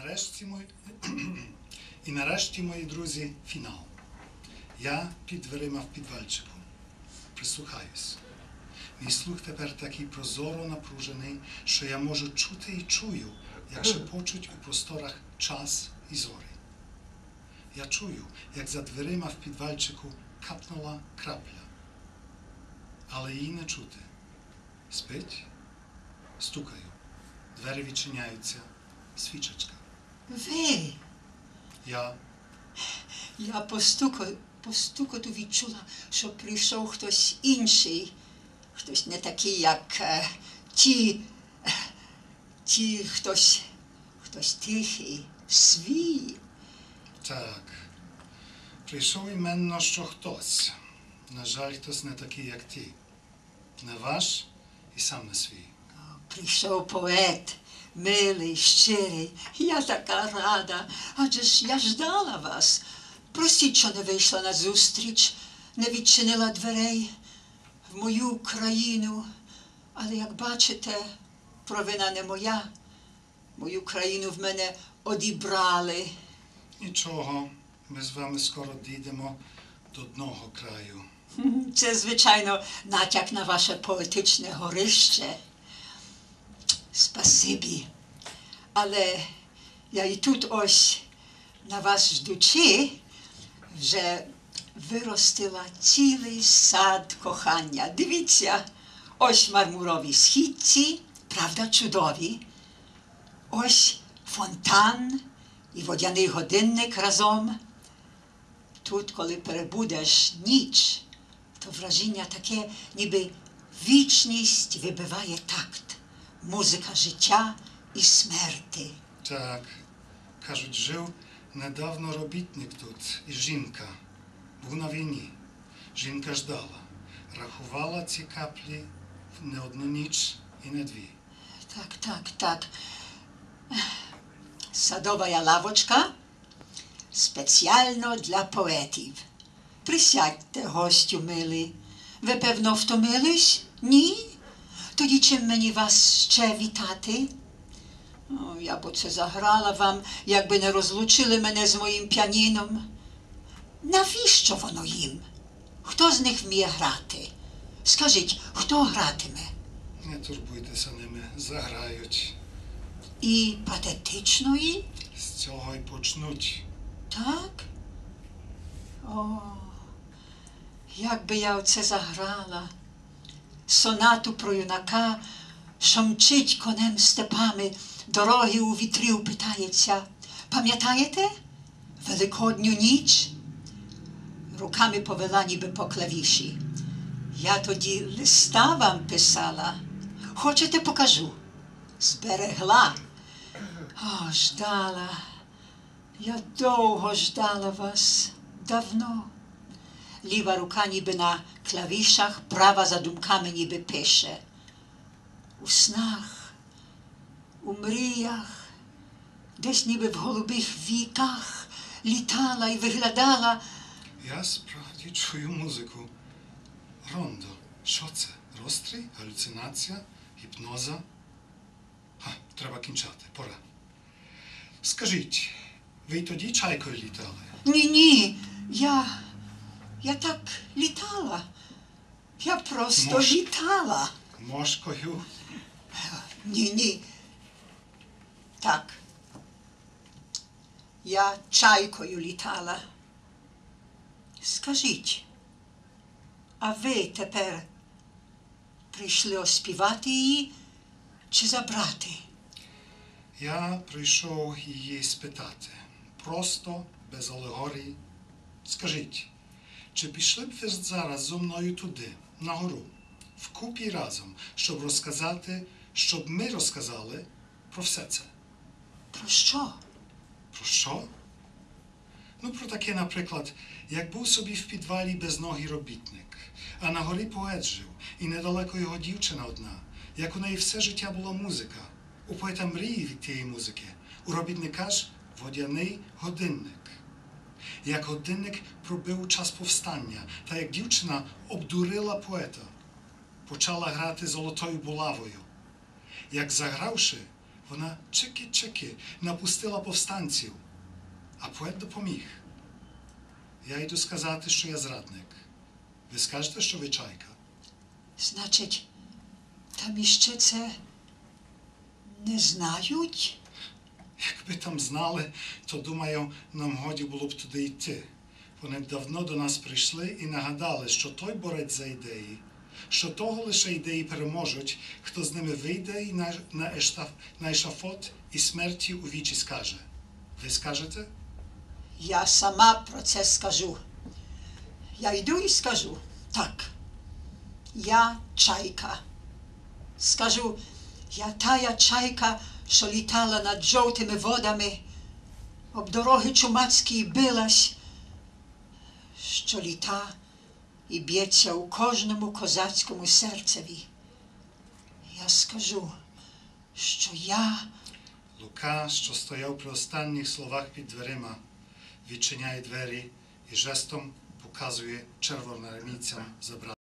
нарешті, мої... І нарешті, мої друзі, фінал. Я під дверима в підвальчику. Прислухаюсь. Мій слух тепер такий прозоро напружений, що я можу чути і чую, як шепочуть у просторах час і зорі. Я чую, як за дверима в підвальчику капнула крапля. Але її не чути. Спить, стукаю. Двері відчиняються, свічечка. Ви, Я я по стуку, відчула, що прийшов хтось інший, хтось не такий, як е, ті, е, ті хтось, хтось тихий, свій. так. Прийшов іменно, що хтось. На жаль, хтось не такий, як ти. Не ваш і сам не свій. Прийшов поет, милий, щирий. Я така рада, адже ж я ждала вас. Простіть, що не вийшла на зустріч, не відчинила дверей в мою країну. Але як бачите, провина не моя. Мою країну в мене одібрали. Нічого, ми з вами скоро дійдемо до одного краю. Це, звичайно, натяк на ваше поетичне горище. Спасибі. Але я і тут ось на вас ждучи, вже виростила цілий сад кохання. Дивіться, ось мармурові східці, правда, чудові. Ось фонтан і водяний годинник разом. Тут, коли перебудеш ніч, то враження таке, ніби вічність вибиває такт, музика життя і смерти. Так, кажуть, жив недавно робітник тут і жінка. Був на війні. Жінка ждала, рахувала ці каплі не одну ніч і не дві. Так, так, так. Садова лавочка спеціально для поетів. Присядьте, гостю милий. Ви, певно, втомились? Ні? Тоді чим мені вас ще вітати? О, я б оце заграла вам, якби не розлучили мене з моїм піаніном. Навіщо воно їм? Хто з них вміє грати? Скажіть, хто гратиме? Не турбуйтеся ними, заграють. І патетичної? З цього й почнуть. Так? О, як би я оце заграла. Сонату про юнака, що мчить конем степами, дороги у вітрів питається. Пам'ятаєте? Великодню ніч? Руками повела ніби по клавіші. Я тоді листа вам писала. Хочете, покажу? Зберегла. О, ждала. Я довго ждала вас, давно. Ліва рука ніби на клавішах, права за думками ніби пише. У снах, у мріях, десь ніби в голубих віках літала і виглядала. Я справді чую музику. Рондо. Що це? Розстрій? Галюцинація? Гіпноза? Ха, треба кінчати, пора. Скажіть, ви тоді чайкою літали? Ні, ні, я, я так літала. Я просто Мож- літала. Мошкою? Ні, ні. Так. Я чайкою літала. Скажіть, а ви тепер прийшли оспівати її чи забрати? Я прийшов її спитати. Просто, без алегорії. Скажіть, чи пішли б ви зараз зо мною туди, на гору, вкупі разом, щоб розказати, щоб ми розказали про все це? Про що? Про що? Ну, про таке, наприклад, як був собі в підвалі безногий робітник, а на горі поет жив, і недалеко його дівчина одна, як у неї все життя була музика. У поета мрії від тієї музики, у робітника ж водяний годинник. Як годинник пробив час повстання, та як дівчина обдурила поета, почала грати золотою булавою. Як загравши, Вона чики-чики напустила повстанців, а поет допоміг. Я йду сказати, що я зрадник. Ви скажете, що ви чайка? Значить, там іще це не знають? Якби там знали, то думаю, нам годі було б туди йти. Вони б давно до нас прийшли і нагадали, що той борець за ідеї, що того лише ідеї переможуть, хто з ними вийде і на, ештаф, на ешафот і смерті у вічі скаже. Ви скажете? Я сама про це скажу. Я йду і скажу так. Я чайка. Скажу, я тая чайка, що літала над жовтими водами, об дороги чумацькі билась, що літа і б'ється у кожному козацькому серцеві. Я скажу, що я Лука, що стояв при останніх словах під дверима, відчиняє двері і жестом показує червоноармійцям забрати.